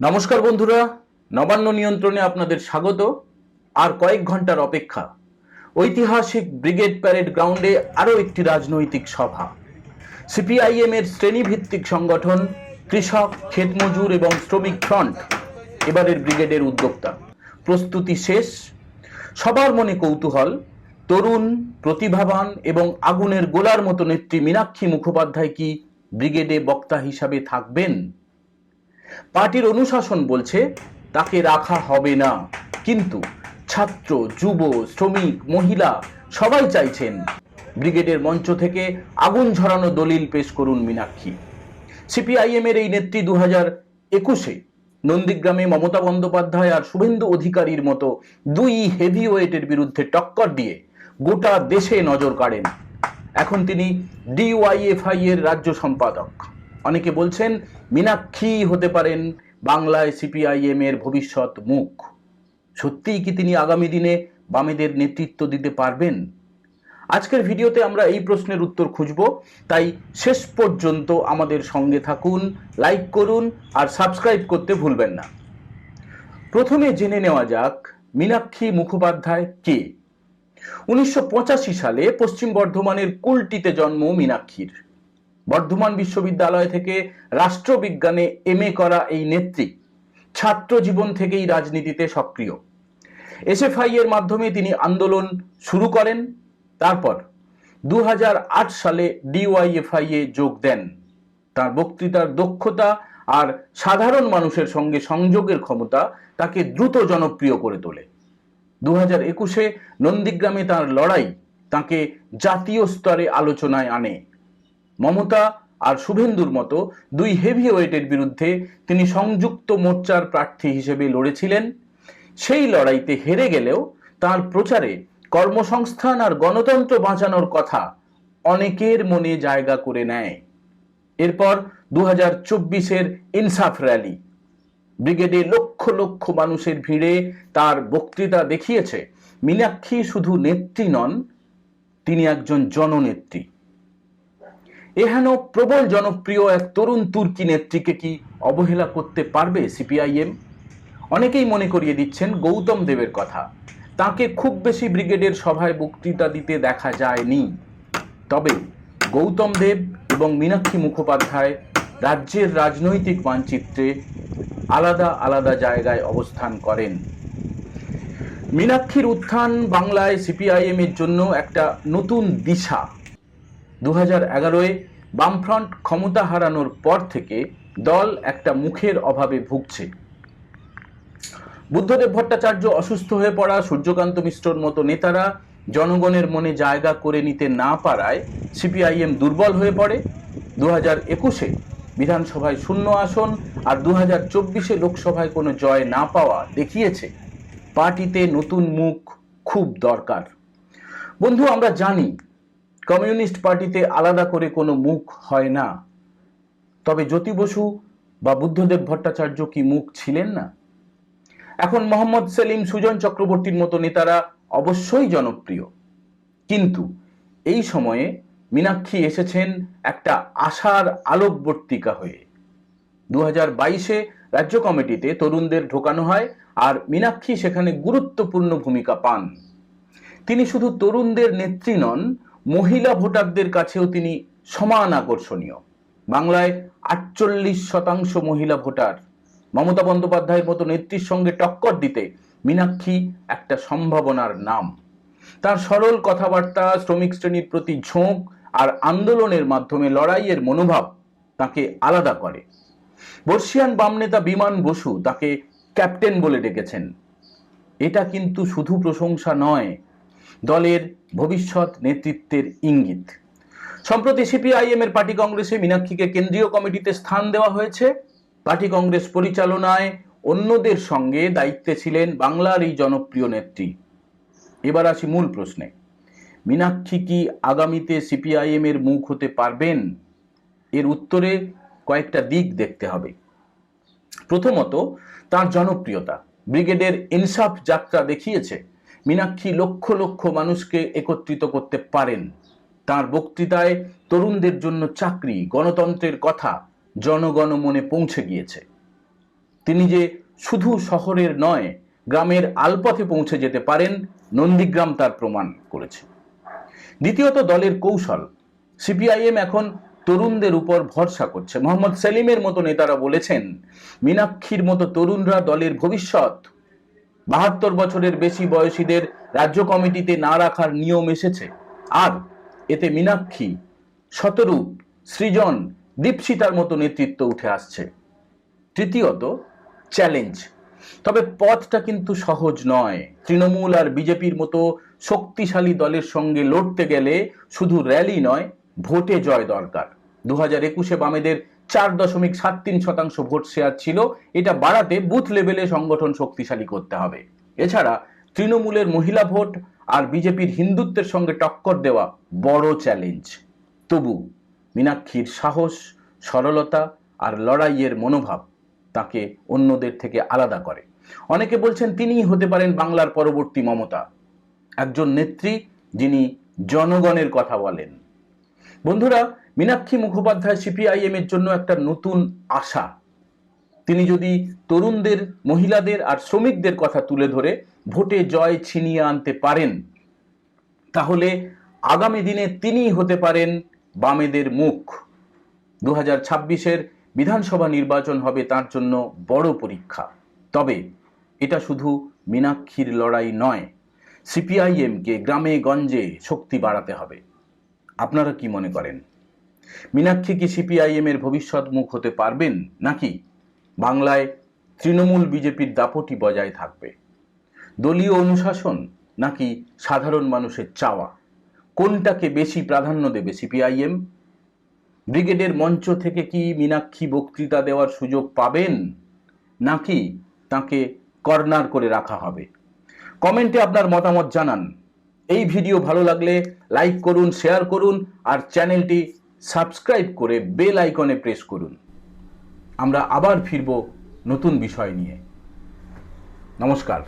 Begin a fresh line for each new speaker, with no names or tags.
নমস্কার বন্ধুরা, নবান্ন নিয়ন্ত্রণে আপনাদের স্বাগত। আর কয়েক ঘণ্টার অপেক্ষা, ঐতিহাসিক ব্রিগেড প্যারেড গ্রাউন্ডে আরও একটি রাজনৈতিক সভা। সিপিআইএম এর শ্রেণীভিত্তিক সংগঠন, কৃষক, ক্ষেতমজুর এবং শ্রমিক ফ্রন্ট, এবারের ব্রিগেডের উদ্যোক্তা। প্রস্তুতি শেষ, সবার মনে কৌতূহল, তরুণ, প্রতিভাবান এবং আগুনের গোলার মতো নেত্রী মীনাক্ষী মুখোপাধ্যায় কি ব্রিগেডে বক্তা হিসাবে থাকবেন? পার্টির অনুশাসন বলছে, তাকে রাখা হবে না। কিন্তু ছাত্র, যুব, শ্রমিক, মহিলা সবাই চাইছেন ব্রিগেডের মঞ্চ থেকে আগুন ঝরানো দলিল পেশ করুন মীনাক্ষী। সিপিআইএম এর এই নেত্রী দু হাজার একুশে নন্দীগ্রামে মমতা বন্দ্যোপাধ্যায় আর শুভেন্দু অধিকারীর মতো দুই হেভি ওয়েটের বিরুদ্ধে টক্কর দিয়ে গোটা দেশে নজর কাড়েন। এখন তিনি ডিওয়াইএফআই এর রাজ্য সম্পাদক। অনেকে বলছেন, মীনাক্ষী হতে পারেন বাংলায় সিপিআইএম এর ভবিষ্যৎ মুখ। সত্যিই কি তিনি আগামী দিনে বামেদের নেতৃত্ব দিতে পারবেন? আজকের ভিডিওতে আমরা এই প্রশ্নের উত্তর খুঁজব, তাই শেষ পর্যন্ত আমাদের সঙ্গে থাকুন, লাইক করুন আর সাবস্ক্রাইব করতে ভুলবেন না। প্রথমে জেনে নেওয়া যাক, মীনাক্ষী মুখোপাধ্যায় কে? উনিশশো পঁচাশি সালে পশ্চিম বর্ধমানের কুলটিতে জন্ম মীনাক্ষীর। বর্ধমান বিশ্ববিদ্যালয় থেকে রাষ্ট্রবিজ্ঞানে এম করা এই নেত্রী ছাত্র জীবন থেকেই রাজনীতিতে সক্রিয়। এসএফআই এর মাধ্যমে তিনি আন্দোলন শুরু করেন, তারপর দু হাজার আট সালে ডিওয়াইএফআই এ যোগ দেন। তার বক্তৃতার দক্ষতা আর সাধারণ মানুষের সঙ্গে সংযোগের ক্ষমতা তাকে দ্রুত জনপ্রিয় করে তোলে। দু হাজার একুশে নন্দীগ্রামে তাঁর লড়াই তাকে জাতীয় স্তরে আলোচনায় আনে। মমতা আর শুভেন্দুর মতো দুই হেভি ওয়েটের বিরুদ্ধে তিনি সংযুক্ত মোর্চার প্রার্থী হিসেবে লড়েছিলেন। সেই লড়াইতে হেরে গেলেও তার প্রচারে কর্মসংস্থান আর গণতন্ত্র বাঁচানোর কথা অনেকের মনে জায়গা করে নেয়। এরপর দু হাজার চব্বিশের ইনসাফ র্যালি। ব্রিগেডে লক্ষ লক্ষ মানুষের ভিড়ে তার বক্তৃতা দেখিয়েছে, মীনাক্ষী শুধু নেত্রী নন, তিনি একজন জননেত্রী। এহেন প্রবল জনপ্রিয় এক তরুণ তুর্কি নেত্রীকে কি অবহেলা করতে পারবে সিপিআইএম? অনেকেই মনে করিয়ে দিচ্ছেন গৌতম দেবের কথা। তাকে খুব বেশি ব্রিগেডের সভায় বক্তৃতা দিতে দেখা যায়নি। তবে গৌতম দেব এবং মীনাক্ষী মুখোপাধ্যায় রাজ্যের রাজনৈতিক মানচিত্রে আলাদা আলাদা জায়গায় অবস্থান করেন। মীনাক্ষীর উত্থান বাংলায় সিপিআইএম এর জন্য একটা নতুন দিশা। দু হাজার এগারোয় বামফ্রন্ট ক্ষমতা হারানোর পর থেকে দল একটা মুখের অভাবে ভুগছে। বুদ্ধদেব ভট্টাচার্য অসুস্থ হয়ে পড়া সূর্যকান্ত মিশ্রর মতো নেতারা জনগণের মনে জায়গা করে নিতে না পারায় সিপিআইএম দুর্বল হয়ে পড়ে। দু হাজার একুশে বিধানসভায় শূন্য আসন আর দু হাজার চব্বিশে লোকসভায় কোনো জয় না পাওয়া দেখিয়েছে। পার্টিতে নতুন মুখ খুব দরকার। বন্ধু, আমরা জানি কমিউনিস্ট পার্টিতে আলাদা করে কোনো মুখ হয় না। তবে জ্যোতি বসু বা বুদ্ধদেব ভট্টাচার্য কি মুখ ছিলেন না? এখন মোহাম্মদ সেলিম সুজন চক্রবর্তীর মতো নেতারা অবশ্যই জনপ্রিয়। কিন্তু এই সময়ে মীনাক্ষী এসেছেন একটা আশার আলোকবর্তিকা হয়ে। দু হাজার বাইশে রাজ্য কমিটিতে তরুণদের ঢোকানো হয় আর মীনাক্ষী সেখানে গুরুত্বপূর্ণ ভূমিকা পান। তিনি শুধু তরুণদের নেত্রী নন মহিলা ভোটারদের কাছেও তিনি সমান আকর্ষণীয়। বাংলায় আটচল্লিশ শতাংশ মহিলা ভোটার। মমতা বন্দ্যোপাধ্যায়ের মতো নেত্রীর সঙ্গে টক্কর দিতে মীনাক্ষী একটা সম্ভাবনার নাম। তার সরল কথাবার্তা, শ্রমিক শ্রেণির প্রতি ঝোঁক আর আন্দোলনের মাধ্যমে লড়াইয়ের মনোভাব তাকে আলাদা করে। বর্ষিয়ান বাম নেতা বিমান বসু তাকে ক্যাপ্টেন বলে ডেকেছেন। এটা কিন্তু শুধু প্রশংসা নয় দলের ভবিষ্যৎ নেতৃত্বের ইঙ্গিত। সম্প্রতি সিপিআইএম এর পার্টি কংগ্রেসে মীনাক্ষীকে কেন্দ্রীয় কমিটিতে স্থান দেওয়া হয়েছে। পার্টি কংগ্রেস পরিচালনায় অন্যদের সঙ্গে দায়িত্বে ছিলেন বাংলার এই জনপ্রিয় নেত্রী। এবার আসি মূল প্রশ্নে। মীনাক্ষী কি আগামীতে সিপিআইএম এর মুখ হতে পারবেন? এর উত্তরে কয়েকটা দিক দেখতে হবে। প্রথমত, তার জনপ্রিয়তা। ব্রিগেডের ইনসাফ যাত্রা দেখিয়েছে। মীনাক্ষী লক্ষ লক্ষ মানুষকে একত্রিত করতে পারেন। তার বক্তৃতায় তরুণদের জন্য চাকরি, গণতন্ত্রের কথা জনগণ মনে পৌঁছে গিয়েছে। তিনি যে শুধু শহরের নয়, গ্রামের আলপথে পৌঁছে যেতে পারেন, নন্দীগ্রাম তার প্রমাণ করেছে। দ্বিতীয়ত দলের কৌশল। সিপিআইএম এখন তরুণদের উপর ভরসা করছে। মোহাম্মদ সেলিমের মতো নেতারা বলেছেন, মীনাক্ষীর মতো তরুণরা দলের ভবিষ্যৎ বাহাত্তর বছরের বেশি বয়সীদের রাজ্য কমিটিতে না রাখার নিয়ম এসেছে। আর এতে মীনাক্ষী, শতরূপ, সৃজন, দীপশিতার মতো নেতৃত্ব উঠে আসছে। তৃতীয়ত, চ্যালেঞ্জ। তবে পথটা কিন্তু সহজ নয়। তৃণমূল আর বিজেপির মতো শক্তিশালী দলের সঙ্গে লড়তে গেলে শুধু র্যালি নয়, ভোটে জয় দরকার। দু হাজার একুশে বামেদের চার দশমিক সাত তিন শতাংশ ভোট শেয়ার ছিল। এটা বাড়াতে বুথ লেভেলে সংগঠন শক্তিশালী করতে হবে। এছাড়া তৃণমূলের মহিলা ভোট আর বিজেপির হিন্দুত্বের সঙ্গে টক্কর দেওয়া বড় চ্যালেঞ্জ তবু মীনাক্ষীর সাহস, সরলতা আর লড়াইয়ের মনোভাব তাকে অন্যদের থেকে আলাদা করে। অনেকে বলছেন তিনিই হতে পারেন বাংলার পরবর্তী মমতা। একজন নেত্রী যিনি জনগণের কথা বলেন। বন্ধুরা মীনাক্ষী মুখোপাধ্যায় সিপিআইএম এর জন্য একটা নতুন আশা। তিনি যদি তরুণদের, মহিলাদের আর শ্রমিকদের কথা তুলে ধরে ভোটে জয় ছিনিয়ে আনতে পারেন, তাহলে আগামী দিনে তিনিই হতে পারেন বামেদের মুখ। দু হাজার ছাব্বিশের বিধানসভা নির্বাচন হবে তার জন্য বড় পরীক্ষা। তবে এটা শুধু মীনাক্ষীর লড়াই নয়, সিপিআইএমকে গ্রামে গঞ্জে শক্তি বাড়াতে হবে। আপনারা কি মনে করেন? মীনাক্ষী কি সিপিআইএম এর ভবিষ্যৎ মুখ হতে পারবেন নাকি? বাংলায় তৃণমূল বিজেপির দাপটি বজায় থাকবে। দলীয় অনুশাসন নাকি সাধারণ মানুষের চাওয়া? কোনটাকে বেশি প্রাধান্য দেবে সিপিআইএম? ব্রিগেডের মঞ্চ থেকে কি মীনাক্ষী বক্তৃতা দেওয়ার সুযোগ পাবেন নাকি তাকে কর্নার করে রাখা হবে? কমেন্টে আপনার মতামত জানান। এই ভিডিও ভালো লাগলে লাইক করুন, শেয়ার করুন আর চ্যানেলটি সাবস্ক্রাইব করে বেল আইকনে প্রেস করুন। আমরা আবার ফিরব নতুন বিষয় নিয়ে। নমস্কার।